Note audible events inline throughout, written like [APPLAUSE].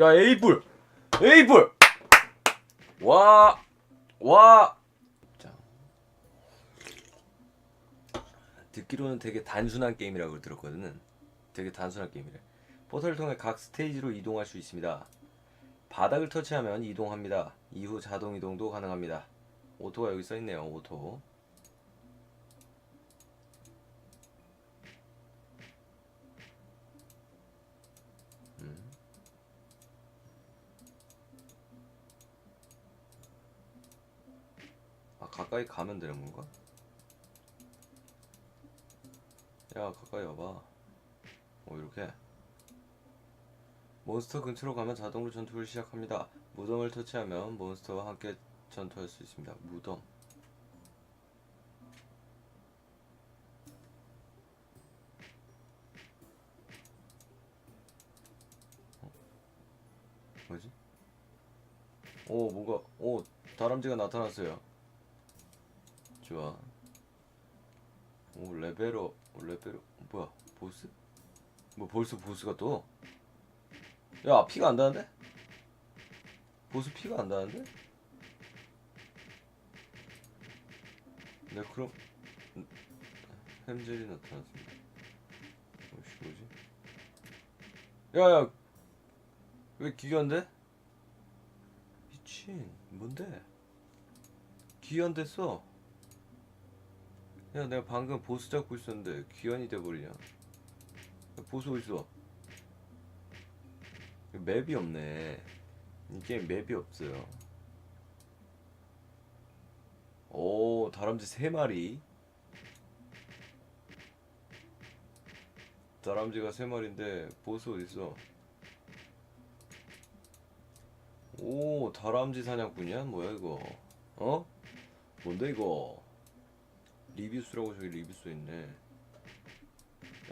야 에이블 에이블 와 와. 자. 듣기로는 되게 단순한 게임이라고 들었거든요 되게 단순한 게임이래. 포털을 통해 각 스테이지로 이동할 수 있습니다. 바닥을 터치하면 이동합니다. 이후 자동 이동도 가능합니다. 오토가 여기 써 있네요 오토 가까이 가면 되는 건가? 야 가까이 와봐 어 이렇게 몬스터 근처로 가면 자동으로 전투를 시작합니다 무덤을 터치하면 몬스터와 함께 전투할 수 있습니다 무덤 어? 뭐지? 오 뭔가 오 다람쥐가 나타났어요 좋아 오 레벨업 레벨업 뭐야 보스? 뭐 벌써 보스가 또? 야 피가 안 나는데? 보스 피가 안 나는데? 네 그럼 음, 햄젤이 나타났습니다 뭐지 뭐지? 야야 왜 기견데? 미친 뭔데? 기견 됐어 야 내가 방금 보스 잡고 있었는데 귀환이 돼버리냐? 야, 보스 어딨어? 맵이 없네. 이 게임 맵이 없어요. 오 다람쥐 세마리. 다람쥐가 세마리인데 보스 어딨어? 오 다람쥐 사냥꾼이야? 뭐야 이거? 어? 뭔데 이거 리뷰수라고 저기 리뷰 써있네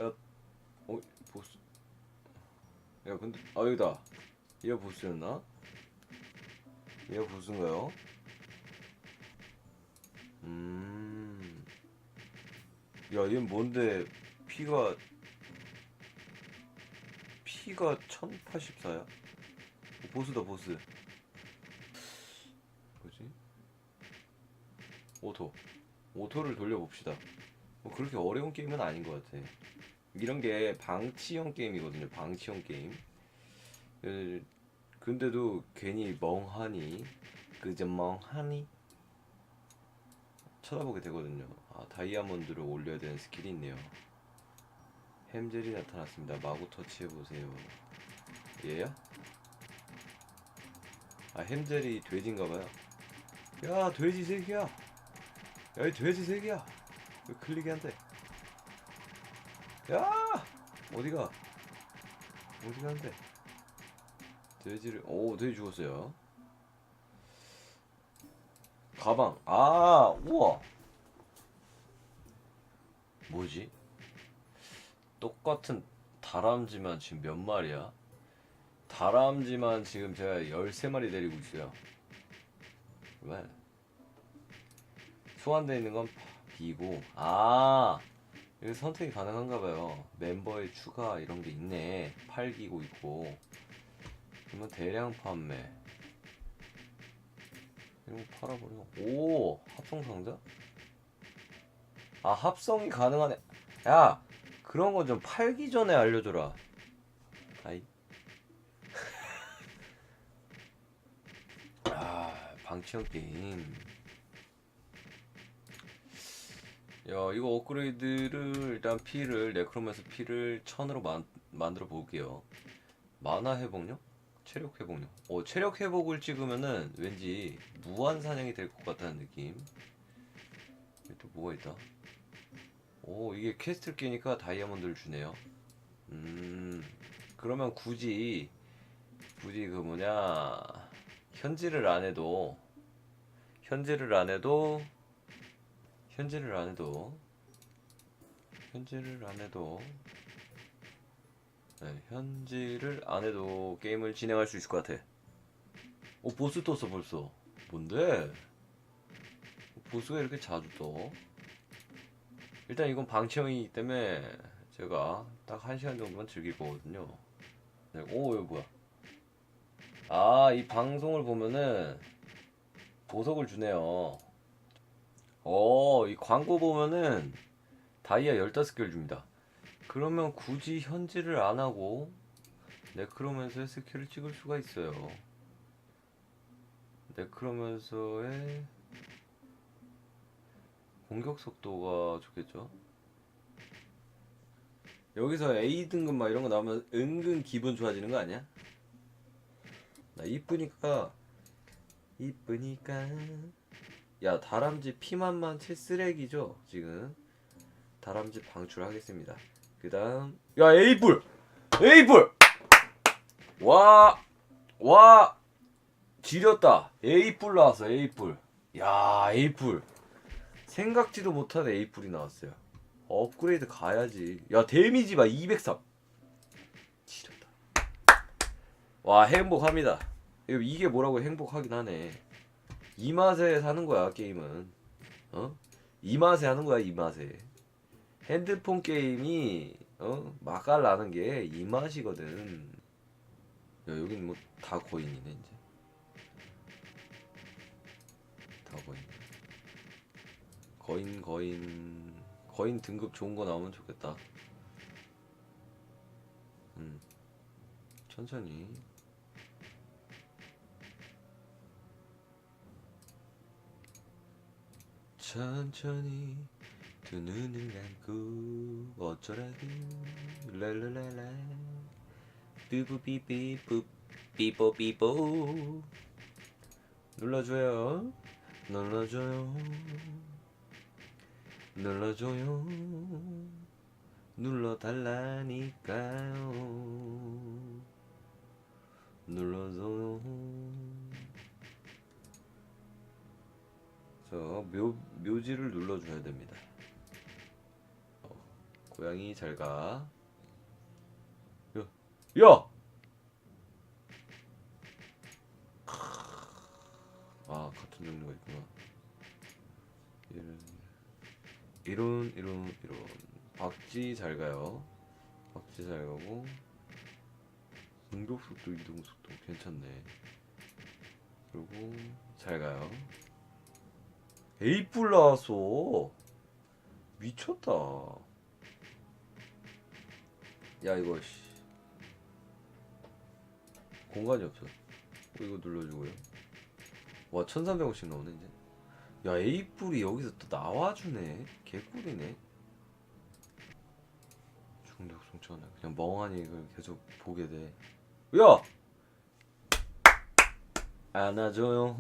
야 어? 보스 야 근데 아 여기다 얘가 보스였나? 얘가 보스인가요? 음. 야, 얘 뭔데 피가 피가 1084야? 보스다 보스. 뭐지? 오토. 오토를 돌려봅시다. 뭐 그렇게 어려운 게임은 아닌 것 같아. 이런 게 방치형 게임이거든요. 방치형 게임. 에, 근데도 괜히 멍하니 그저 멍하니 쳐다보게 되거든요. 아 다이아몬드를 올려야 되는 스킬이 있네요. 햄젤이 나타났습니다. 마구 터치해 보세요. 얘야? 아 햄젤이 돼지인가봐요. 야 돼지 새끼야. 야이 돼지 새끼야. 왜 클릭이 안 돼? 야 어디가? 어디 가는데? 돼지를 오 돼지 죽었어요. 가방 아 우와 뭐지? 똑같은 다람쥐만 지금 몇 마리야? 다람쥐만 지금 제가 13마리 데리고 있어요. 왜? 소환되어 있는 건 B고 아 여기 선택이 가능한가 봐요. 멤버의 추가 이런 게 있네. 팔기고 있고 그러면 대량 판매 이런 거 팔아버려. 오 합성 상자? 아 합성이 가능하네. 야 그런 거 좀 팔기 전에 알려줘라. 아이. [LAUGHS] 아 방치형 게임. 야 이거 업그레이드를 일단 피를 네크로맨스 피를 천으로 만, 만들어 볼게요. 만화 회복력? 체력 회복력. 어 체력 회복을 찍으면은 왠지 무한 사냥이 될 것 같다는 느낌. 여기 또 뭐가 있다? 오 이게 퀘스트를 깨니까 다이아몬드를 주네요. 음 그러면 굳이 굳이 그 뭐냐 현질을 안 해도 현질을 안 해도 현질을 안 해도 현질을 안 해도 네, 현질을 안 해도 게임을 진행할 수 있을 것 같아. 오 보스 떴어 벌써. 뭔데? 보스가 이렇게 자주 떠? 일단 이건 방치형이기 때문에 제가 딱한 시간 정도만 즐길 거거든요. 네, 오 이거 뭐야? 아, 이 방송을 보면은 보석을 주네요. 어, 이 광고 보면은 다이아 15개를 줍니다. 그러면 굳이 현질을 안 하고 네크로맨서의 스킬을 찍을 수가 있어요. 네크로맨서의 공격 속도가 좋겠죠. 여기서 A 등급 막 이런 거 나오면 은근 기분 좋아지는 거 아니야? 나 이쁘니까 이쁘니까 야 다람쥐 피만만 칠 쓰레기죠 지금. 다람쥐 방출하겠습니다. 그 다음 야 에이뿔 에이뿔 와와! 지렸다. 에이뿔 나왔어 에이뿔 야 에이뿔 생각지도 못한 에이뿔이 나왔어요. 업그레이드 가야지. 야 데미지 봐 203. 지렸다. 와 행복합니다. 이게 뭐라고 행복하긴 하네. 이 맛에 사는 거야 게임은. 어? 이 맛에 하는 거야 이 맛에. 핸드폰 게임이 어 맛깔 나는 게 이 맛이거든. 야 여긴 뭐다 거인이네 이제. 다 거인. 거인 거인 거인 등급 좋은 거 나오면 좋겠다. 음. 천천히. 천천히 두 눈을 감고 어쩌라고. 랄랄랄라. 삐부삐삐뿌 삐뽀삐뽀. 눌러줘요. 눌러줘요. 눌러줘요. 눌러달라니까요. 눌러줘요 저 묘, 묘지를 눌러줘야 됩니다. 어, 고양이 잘 가. 야! 야! 아 같은 종류가 있구나. 이런 이론 이론 이론 박쥐 잘 가요. 박쥐 잘 가고. 공격 속도 이동 속도 괜찮네. 그리고 잘 가요 에이뿔 나왔어 미쳤다. 야 이거 씨. 공간이 없어. 어, 이거 눌러주고요. 와 1300원씩 나오네 이제. 야 에이뿔이 여기서 또 나와주네. 개꿀이네. 중력 송천에 그냥 멍하니 이걸 계속 보게 돼. 야! 안아줘요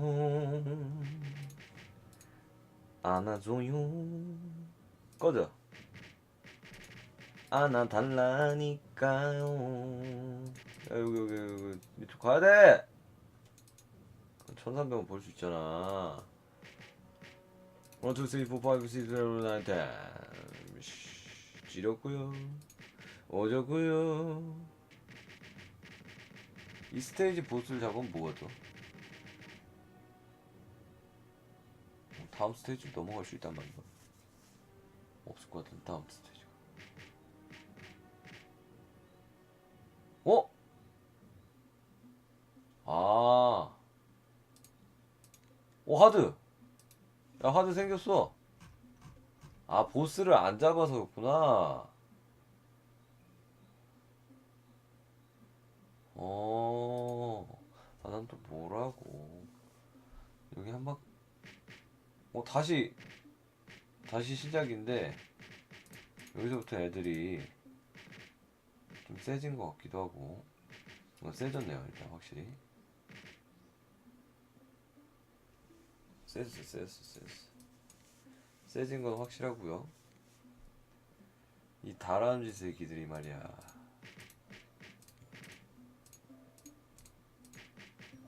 안아줘요. 꺼져. 안아달라니까요. 야 여기 여기 여기 밑으로 가야 돼! 1300원 벌 수 있잖아. 1, 2, 3, 4, 5, 6, 7, 8, 9, 10 지렸구요. 어저구요. 이 스테이지 보스를 잡으면 뭐가 죠 다음 스테이지 넘어갈 수 있단 말인가? 없을 것 같은 다음 스테이지가 어? 아. 오 하드. 야 하드 생겼어. 아 보스를 안 잡아서였구나. 어. 아 난 또 뭐라고. 여기 한 방. 어 다시 다시 시작인데 여기서부터 애들이 좀 세진 것 같기도 하고. 어, 세졌네요 일단 확실히. 세졌어 세졌어 세졌어. 세진 건 확실하고요. 이 다람쥐 새끼들이 말이야.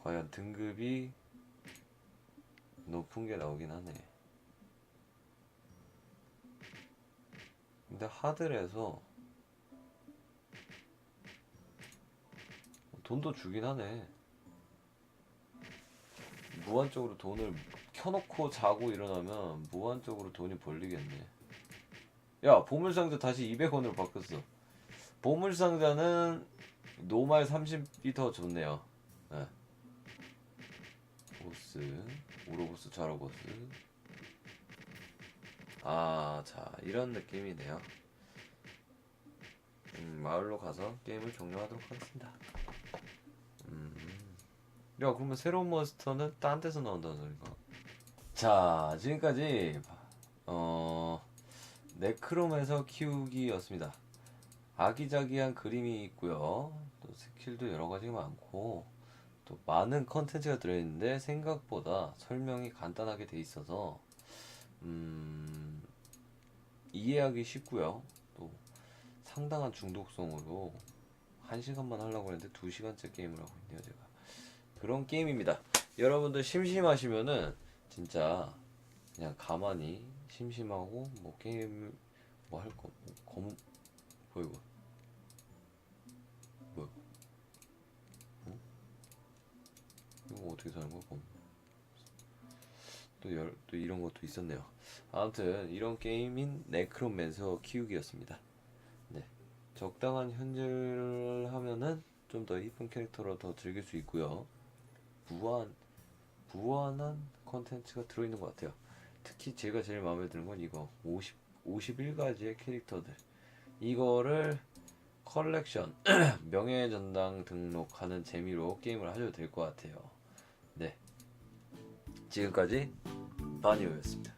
과연 등급이 높은 게 나오긴 하네 근데 하드에서 돈도 주긴 하네. 무한적으로 돈을 켜놓고 자고 일어나면 무한적으로 돈이 벌리겠네. 야, 보물상자 다시 200원으로 바뀌었어. 보물상자는 노말 30이 더 좋네요. 예. 보스 우로보스 자로보스. 아 자 이런 느낌이네요. 음, 마을로 가서 게임을 종료하도록 하겠습니다. 음. 야 그러면 새로운 몬스터는 딴 데서 나온다는 소린가 자 지금까지 어 네크롬에서 키우기였습니다. 아기자기한 그림이 있고요. 또 스킬도 여러 가지가 많고 또 많은 컨텐츠가 들어있는데 생각보다 설명이 간단하게 돼 있어서 음, 이해하기 쉽고요. 또 상당한 중독성으로 한 시간만 하려고 했는데 두 시간째 게임을 하고 있네요, 제가. 그런 게임입니다. 여러분들 심심하시면은 진짜 그냥 가만히 심심하고 뭐 게임 뭐 할 거, 뭐 검, 뭐 이거 어떻게 사는 거야? 검. 또, 열, 또 이런 것도 있었네요. 아무튼 이런 게임인 네크로맨서 키우기였습니다. 네, 적당한 현질을 하면은 좀 더 이쁜 캐릭터로 더 즐길 수 있고요. 무한 무한한 컨텐츠가 들어있는 것 같아요. 특히 제가 제일 마음에 드는 건 이거 50 51가지의 캐릭터들 이거를 컬렉션 [CLEARS THROAT] 명예의 전당 등록하는 재미로 게임을 하셔도 될 것 같아요. 네, 지금까지 바니오였습니다.